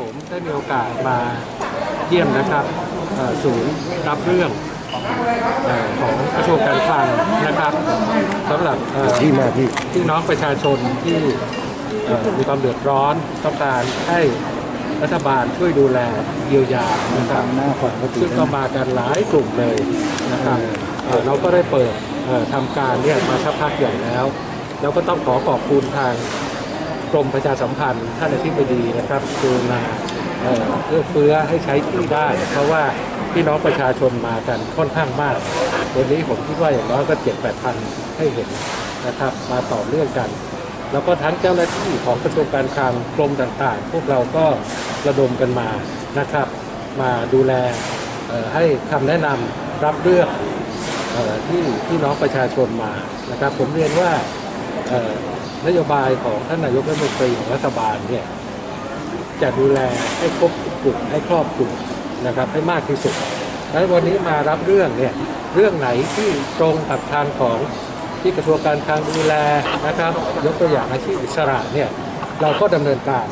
ผมได้มีโอกาสมาเยี่ยมนะครับเอ่อศูนย์รับเรื่องเอ่อของกระทรวงการคลังนะครับสำหรับเอ่อที่มาที่พี่น้องประชาชนที่เอ่อมีความเดือดร้อนต้องการให้รัฐบาลช่วยดูแลเยียวยานะครับหน้าขวาก็ติดซึ่งก็มากันหลายกลุ่มเลยนะครับเอ่อเราก็ได้เปิดเอ่อทำการเนี่ยมาสักพักใหญ่แล้ว แล้วก็ต้องขอขอบคุณทาง กรมประชาสัมพันธ์ท่านอธิบดีนะครับคือมาเอื้อเฟื้อให้ใช้ที่ได้ เพราะว่าพี่น้องประชาชนมากันค่อนข้างมาก วันนี้ผมคิดว่าอย่างน้อยก็เจ็ดแปดพันให้เห็นนะครับมาต่อเรื่องกัน แล้วก็ทั้งเจ้าหน้าที่ของกระทรวงการคลังกรมต่างๆ พวกเราก็ระดมกันมานะครับ มาดูแลให้คำแนะนำรับเรื่องออที่ที่น้องประชาชนมานะครับ ผมเรียนว่า นโยบายของท่านนายกรัฐมนตรีของรัฐบาลเนี่ยจะดูแลให้ครบทุกกลุ่มให้ครอบคลุมนะครับให้มากที่สุดแล้ววันนี้มารับเรื่องเนี่ยเรื่องไหนที่ตรงกับทางของที่กระทรวงการคลังดูแลนะครับยกตัวอย่างอาชีพอิสระเนี่ยเราก็ดำเนินการ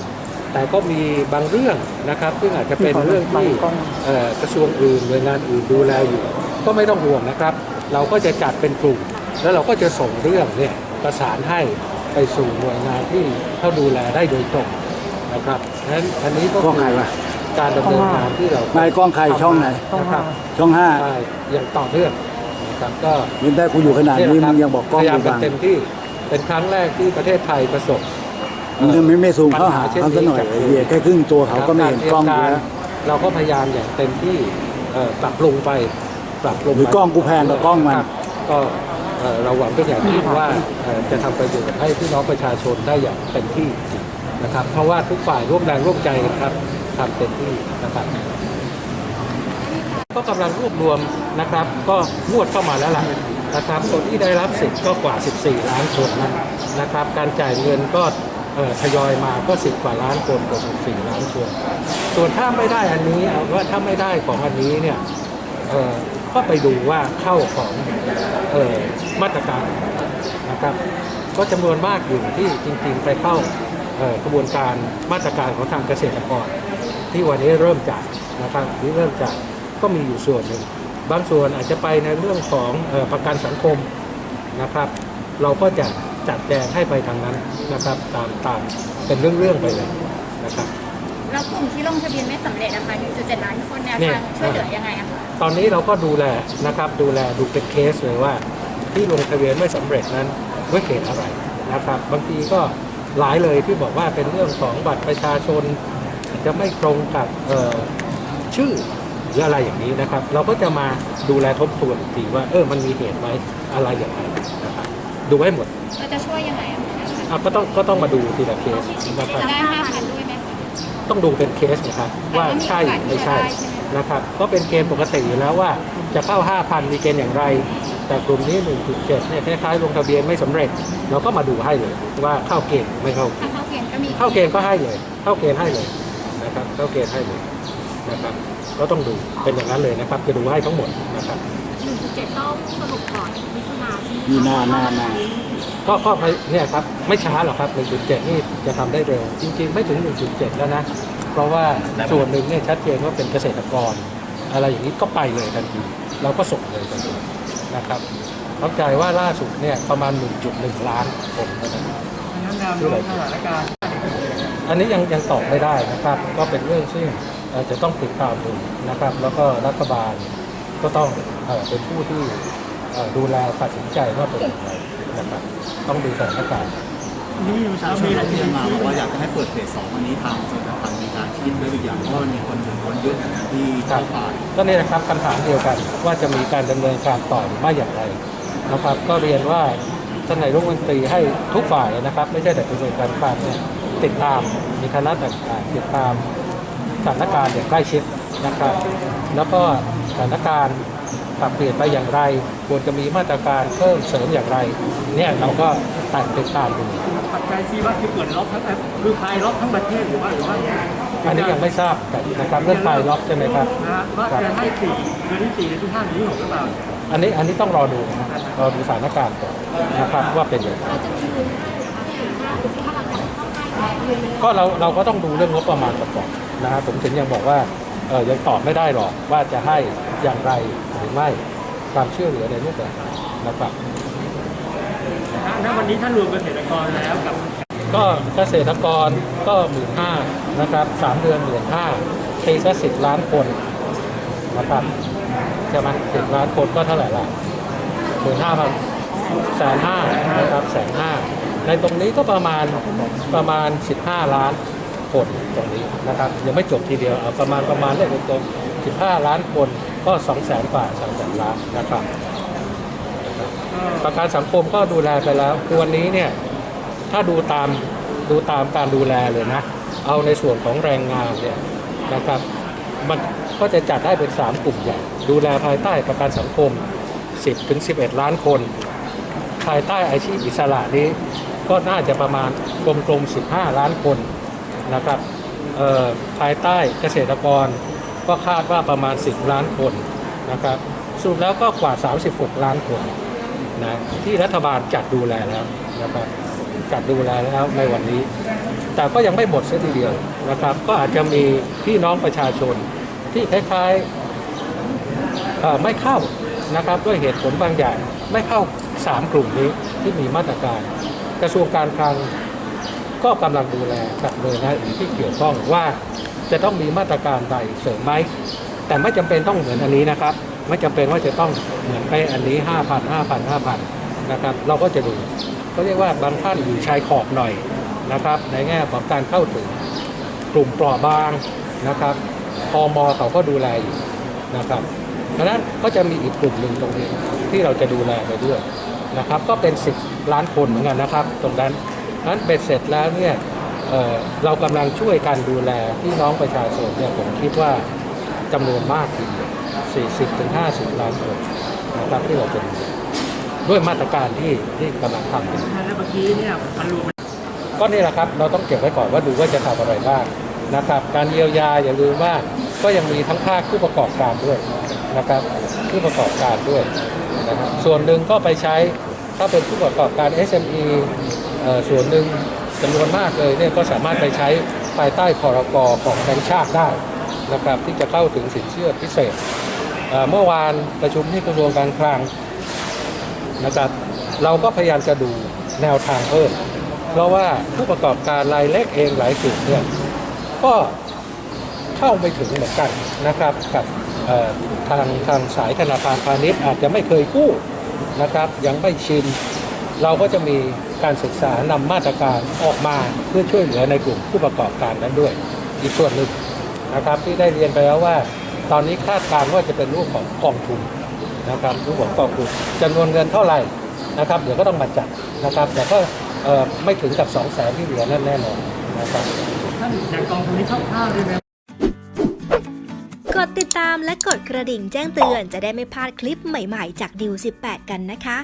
แต่ก็มีบางเรื่องนะครับ ซึ่งอาจจะเป็นเรื่องที่เอ่อกระทรวงอื่นหน่วยงานอื่นดูแลอยู่ ก็ไม่ต้องห่วงนะครับ เราก็จะจัดเป็นกลุ่ม แล้วเราก็จะส่งเรื่องเนี่ยประสานให้ ไปสู่หน่วยงานที่เขาดูแลได้โดยตรงนะครับฉะนั้นอันนี้ก็กล้องคืใครอวะ การดำเนินงานที่เรานายกล้องใครช่องไหน นะครับช่องห้าใช่อย่างต่อเนื่องนะครับก็ ยินได้กูอยู่ขนาดนี้มึงยังบอกกล้องพยายาอมยู่กันบางเต็มที่เป็นครั้งแรกที่ประเทศไทยประสบมึงไม่ไม่ซูมเข้าหาเขาซะหน่อยไอ้เหี้ยแค่ครึ่งตัวเขาก็ไม่เห็นกล้องอยู่แล้วเราก็พยายามอย่างเต็มที่เอ่อปรับปรุงไปปรับปรุงหรือกล้องกูแพงกว่ากล้องมัน ครับก็ เราหวังเป็นอย่างยิ่งว่าจะทำประโยชน์ให้พี่น้องประชาชนได้อย่างเต็มที่นะครับ เพราะว่าทุกฝ่ายร่วมแรงร่วมใจกันครับทำเต็มที่นะครับก็กำลังรวบรวมนะครับ ก็งวดเข้ามาแล้วล่ะนะครับคนที่ได้รับสิทธิ์ก็กว่า 14 ล้านคนนะนะครับ การจ่ายเงินก็ทยอยมาก็ 10 กว่าล้านคนกว่า 14 ล้านคน ส่วนถ้าไม่ได้อันนี้ว่าถ้าไม่ได้ของอันนี้เนี่ย ก็ไปดูว่าเข้าของเออมาตรการนะครับ ก็จำนวนมากอยู่ที่จริงๆ ไปเข้ากระบวนการมาตรการของทางเกษตรกร ที่วันนี้เริ่มจายนะครับที่เริ่มจายก็มีอยู่ส่วนหนึ่งบางส่วนอาจจะไปในเรื่องของออประกันสังคมนะครับ เราก็จะจัดแจงให้ไปทางนั้นนะครับ ตามตามเป็นเรื่องๆไปเลยนะครับ แล้วกลุ่มที่ลงทะเบียนไม่สำเร็จนะคะ1.7ล้านคนแนวเนี่ยทางช่วยเหลือยังไงอะคะตอนนี้เราก็ดูแลนะครับดูแลดูเป็นเคสเลยว่า ที่ลงทะเบียนไม่สำเร็จนั้นด้วยเหตุอะไรนะครับบางทีก็หลายเลยที่บอกว่าเป็นเรื่องของบัตรประชาชน จะไม่ตรงกับเอ่อชื่อหรืออะไรอย่างนี้นะครับ เราก็จะมาดูแลทบทวนอีกทีว่าเออมันมีเหตุไหมอะไรอย่างไรนะครับดูให้หมดเราจะช่วยยังไงอะคะอะก็ต้องก็ต้องมาดูทีละเคสนะครับ จะได้5,000ด้วยไหมคะ ต้องดูเป็นเคสนะครับว่าใช่ไม่ใช่นะครับก็เป็นเกณฑ์ปกติอยู่แล้วว่าจะเข้า 5,000 มีเกณฑ์อย่างไร แต่กลุ่มนี้ 1.7เนี่ยคล้ายๆลงทะเบียนไม่สำเร็จ เราก็มาดูให้เลยว่าเข้าเกณฑ์หรือไม่เข้าถ้าเข้าเกณฑ์ก็มีเข้าเกณฑ์ก็ให้เลย เข้าเกณฑ์ให้เลยนะครับเข้าเกณฑ์ให้เลยนะครับก็ต้องดูเป็นอย่างนั้นเลยนะครับจะดูให้ทั้งหมดนะครับ 1.7ต้องสรุปก่อนมิถุนาใช่ไหมมีหน้าหน้าหน้าก็ก็ไปเนี่ยครับไม่ช้าหรอกครับ 1.7 นี่จะทำได้เร็ว จริง ๆ ไม่ถึง 1.7 แล้วนะ เพราะว่าส่วนหนึ่งเนี่ยชัดเจนว่าเป็นเกษตรกร อะไรอย่างนี้ก็ไปเลยทันทีเราก็ส่งเลยทันทีนะครับเข้าใจว่าล่าสุดเนี่ยประมาณ 1.1 ล้านคนเท่านั้นชื่ออะไรอันนี้ยังยังตอบไม่ได้นะครับ ก็เป็นเรื่องซึ่งเอ่อจะต้องติดตามดูนะครับ แล้วก็รัฐบาล ก็ต้องเอ่อเป็นผู้ที่เอ่อดูแลตัดสินใจว่าเป็นอย่างไรนะครับต้องดูสถานการณ์นี่ประชาชนร้องเรียนมาบอกว่าอยากจะให้เปิดเฟสสองวันนี้ทางสถาบันมีการคิดด้วยหรือยังเพราะว่ามันมีคนถึงคนเยอะอย่างนั้นที่ครัเข้าบป่าก็นี่นะครับคำถามเดียวกันว่าจะมีการดำเนินการต่อหรือไม่อย่างไรนะครับ ก็เรียนว่าท่านนายรัฐมนตรีให้ทุกฝ่ายนะครับ ไม่ใช่แต่กระทรวงการคลังเนี่ยติดตามมีคณะต่างๆติดตามสถานการณ์อย่างใกล้ชิด นะครับ แล้วก็สถานการณ์ปรับเปลี่ยนไปอย่างไร ควรจะมีมาตรการเพิ่มเสริมอย่างไร เนี่ยเราก็ตัดติดตามดูปัจจัยที่ว่าคือเปิดล็อกทั้งคือคลายล็อกทั้งประเทศหรือว่าหรือว่าไงอันนี้ยังไม่ทราบนะครับเรื่องไฟล็อกใช่ไหมครับนะฮะว่าจะให้สี่เดือนที่สี่เดือนที่ห้าเดือนที่หกหรือเปล่าอันนี้อันนี้ต้องรอดูนะรอดูสถานการณ์ก่อนนะครับว่าเป็นอย่างไรก็เราเราก็ต้องดูเรื่องงบประมาณประกอบนะครับผมถึงยังบอกว่าเออ ยังตอบไม่ได้หรอกว่าจะให้อย่างไรหรือไม่ความช่วยเหลือในรูปแบบไหนนะครับณวันนี้ถ้ารวมเกษตรกรแล้วกับ ก็เกษตรกรก็หมื่นห้านะครับสามเดือนหมื่นห้าตีซะสิบล้านคนนะครับใช่ไหมสิบล้านคนก็เท่าไหร่ล่ะหมื่นห้าพันแสนห้านะครับแสนห้าในตรงนี้ก็ประมาณประมาณ15ล้าน คนตรงนี้นะครับยังไม่จบทีเดียวเอาประมาณประมาณเลขตรงๆ15 ล้านคนก็ 2 0 0แสนกว่า2แสนล้านนะครับ ประกันสังคมก็ดูแลไปแล้วคือวันนี้เนี่ยถ้าดูตามดูตามการดูแลเลยนะ เอาในส่วนของแรงงานเนี่ยนะครับมันก็จะจัดได้เป็น 3 กลุ่มใหญ่ดูแลภายใต้ประกันสังคม 10ถึง11 ล้านคน ภายใต้อาชีพอิสระนี้ก็น่าจะประมาณกลมๆ15 ล้านคน นะครับภายใต้เกษตรกรก็คาดว่าประมาณ 10 ล้านคนนะครับสรุปแล้วก็กว่า 36 ล้านคนนะที่รัฐบาลจัดดูแลแล้วนะครับจัดดูแลแล้วในวันนี้ แต่ก็ยังไม่หมดเสียทีเดียวนะครับ ก็อาจจะมีพี่น้องประชาชนที่คล้ายๆไม่เข้านะครับด้วยเหตุผลบางอย่างไม่เข้า 3 กลุ่มนี้ที่มีมาตรการ กระทรวงการคลัง ก็กำลังดูแลกับหน่วยงานอื่นที่เกี่ยวข้องว่า จะต้องมีมาตรการใดเสริมไหมแต่ไม่จำเป็นต้องเหมือนอันนี้นะครับ ไม่จำเป็นว่าจะต้องเหมือนไปอันนี้5,000 5,000 5,000นะครับ เราก็จะดูเขาเรียกว่าบางท่านอยู่ชายขอบหน่อยนะครับ ในแง่ของการเข้าถึงกลุ่มเปราะบางนะครับพอมเขาก็ดูแลอยู่นะครับดังนั้นก็จะมีอีกกลุ่มหนึ่งตรงนี้ที่เราจะดูแลไปด้วยนะครับ ก็เป็น10ล้านคนเหมือนกันนะครับ ตรงนั้น นั้นเบ็ดเสร็จแล้วเนี่ยเอ่อเรากำลังช่วยกันดูแลพี่น้องประชาชนเนี่ยผมคิดว่าจำนวนมากทีเดียว40ถึง50 ล้านคนนะครับที่เราจะดูด้วยมาตรการที่ที่กำลังทำอยู่แล้วเมื่อกี้เนี่ยมันรวมก็นี่แหละครับเราต้องเก็บไว้ก่อนว่าดูว่าจะทำอะไรบ้างนะครับ การเยียวยาอย่าลืมว่าก็ยังมีทั้งภาคผู้ประกอบการด้วยนะครับผู้ประกอบการด้วยนะครับส่วนหนึ่งก็ไปใช้ถ้าเป็นผู้ประกอบการ SME เอ่อ ส่วนหนึ่งจำนวนมากเลยเนี่ยก็สามารถไปใช้ภายใต้พรกของแบงก์ชาติได้นะครับที่จะเข้าถึงสินเชื่อพิเศษเมื่อวานประชุมที่กระทรวงการคลังนะครับเราก็พยายามจะดูแนวทางเพิ่ม เพราะว่าผู้ประกอบการรายเล็กเองหลายกลุ่มเนี่ยก็เข้าไปถึงเหมือนกันนะครับกับทางทางสายธนาคารพาณิชย์อาจจะไม่เคยกู้นะครับยังไม่ชิน เราก็จะมี การศึกษานำมาตรการออกมาเพื่อช่วยเหลือในกลุ่มผู้ประกอบการนั้นด้วย อีกส่วนหนึ่งนะครับ ที่ได้เรียนไปแล้วว่า ตอนนี้คาดการณ์ว่าจะเป็นรูปของกองทุนนะครับรูปของกองทุนจำนวนเงินเท่าไหร่นะครับเดี๋ยวก็ต้องมาจัดนะครับ แต่ก็เอ่อไม่ถึงกับ2 0 0แสนที่เหลือนั่นแน่นอนนะครับท่านอย่างกองทุนนี้คร่าวๆได้ไหมกดติดตามและกดกระดิ่งแจ้งเตือนจะได้ไม่พลาดคลิปใหม่ๆ จากดิว18 กันนะคะ